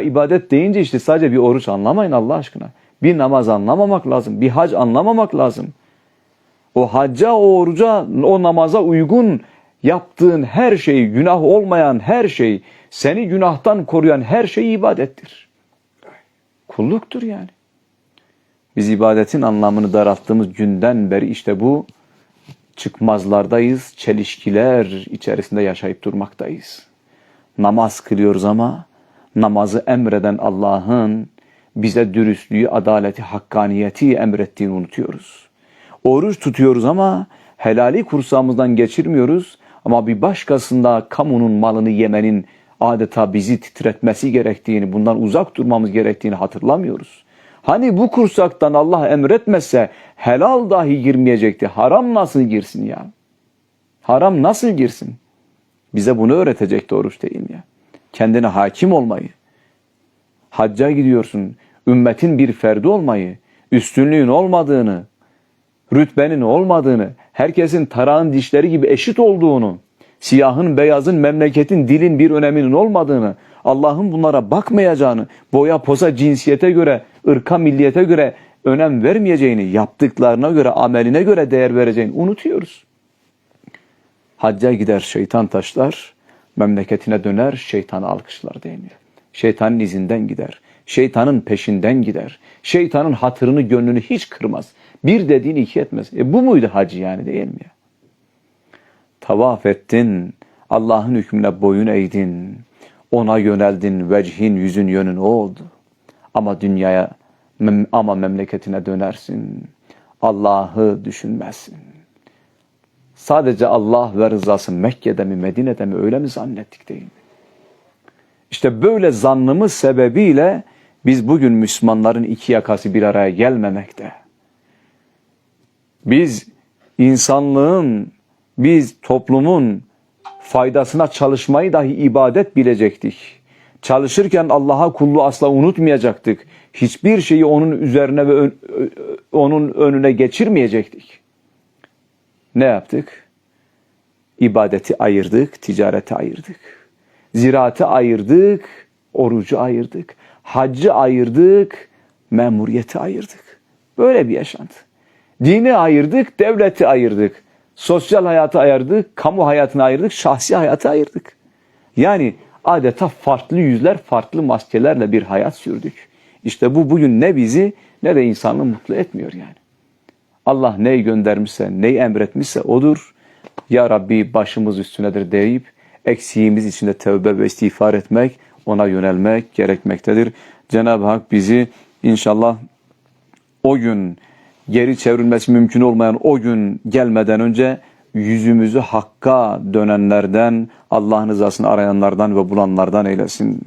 İbadet deyince işte sadece bir oruç anlamayın Allah aşkına. Bir namaz anlamamak lazım. Bir hac anlamamak lazım. O hacca, o oruca, o namaza uygun yaptığın her şey, günah olmayan her şey, seni günahtan koruyan her şey ibadettir. Kulluktur yani. Biz ibadetin anlamını daralttığımız günden beri işte bu çıkmazlardayız, çelişkiler içerisinde yaşayıp durmaktayız. Namaz kılıyoruz ama namazı emreden Allah'ın bize dürüstlüğü, adaleti, hakkaniyeti emrettiğini unutuyoruz. Oruç tutuyoruz ama helali kursağımızdan geçirmiyoruz ama bir başkasında kamunun malını yemenin adeta bizi titretmesi gerektiğini, bundan uzak durmamız gerektiğini hatırlamıyoruz. Hani bu kursaktan Allah emretmezse helal dahi girmeyecekti. Haram nasıl girsin ya? Haram nasıl girsin? Bize bunu öğretecekti oruç değil mi ya? Kendine hakim olmayı. Hacca gidiyorsun. Ümmetin bir ferdi olmayı, üstünlüğün olmadığını, rütbenin olmadığını, herkesin tarağın dişleri gibi eşit olduğunu, siyahın, beyazın, memleketin, dilin bir öneminin olmadığını, Allah'ın bunlara bakmayacağını, boya, poza, cinsiyete göre, ırka, milliyete göre önem vermeyeceğini, yaptıklarına göre, ameline göre değer vereceğini unutuyoruz. Hacca gider şeytan taşlar, memleketine döner şeytanı alkışlar değil mi? Şeytanın izinden gider. Şeytanın peşinden gider. Şeytanın hatırını, gönlünü hiç kırmaz. Bir dediğini iki etmez. E bu muydu hacı yani değil mi? Tavaf ettin, Allah'ın hükmüne boyun eğdin, ona yöneldin, vecihin, yüzün, yönün o oldu. Ama dünyaya, ama memleketine dönersin. Allah'ı düşünmezsin. Sadece Allah ve rızası Mekke'de mi, Medine'de mi öyle mi zannettik değil mi? İşte böyle zannımız sebebiyle biz bugün Müslümanların iki yakası bir araya gelmemekte. Biz insanlığın, biz toplumun faydasına çalışmayı dahi ibadet bilecektik. Çalışırken Allah'a kulluğu asla unutmayacaktık. Hiçbir şeyi onun üzerine ve ön- onun önüne geçirmeyecektik. Ne yaptık? İbadeti ayırdık, ticareti ayırdık. Ziraatı ayırdık, orucu ayırdık. Haccı ayırdık, memuriyeti ayırdık. Böyle bir yaşantı. Dini ayırdık, devleti ayırdık. Sosyal hayatı ayırdık, kamu hayatını ayırdık, şahsi hayatı ayırdık. Yani adeta farklı yüzler, farklı maskelerle bir hayat sürdük. İşte bu bugün ne bizi ne de insanlığı mutlu etmiyor yani. Allah neyi göndermişse, neyi emretmişse odur. Ya Rabbi başımız üstünedir deyip eksiğimiz içinde tövbe ve istiğfar etmek, ona yönelmek gerekmektedir. Cenab-ı Hak bizi inşallah o gün geri çevrilmesi mümkün olmayan o gün gelmeden önce yüzümüzü Hakk'a dönenlerden, Allah'ın rızasını arayanlardan ve bulanlardan eylesin.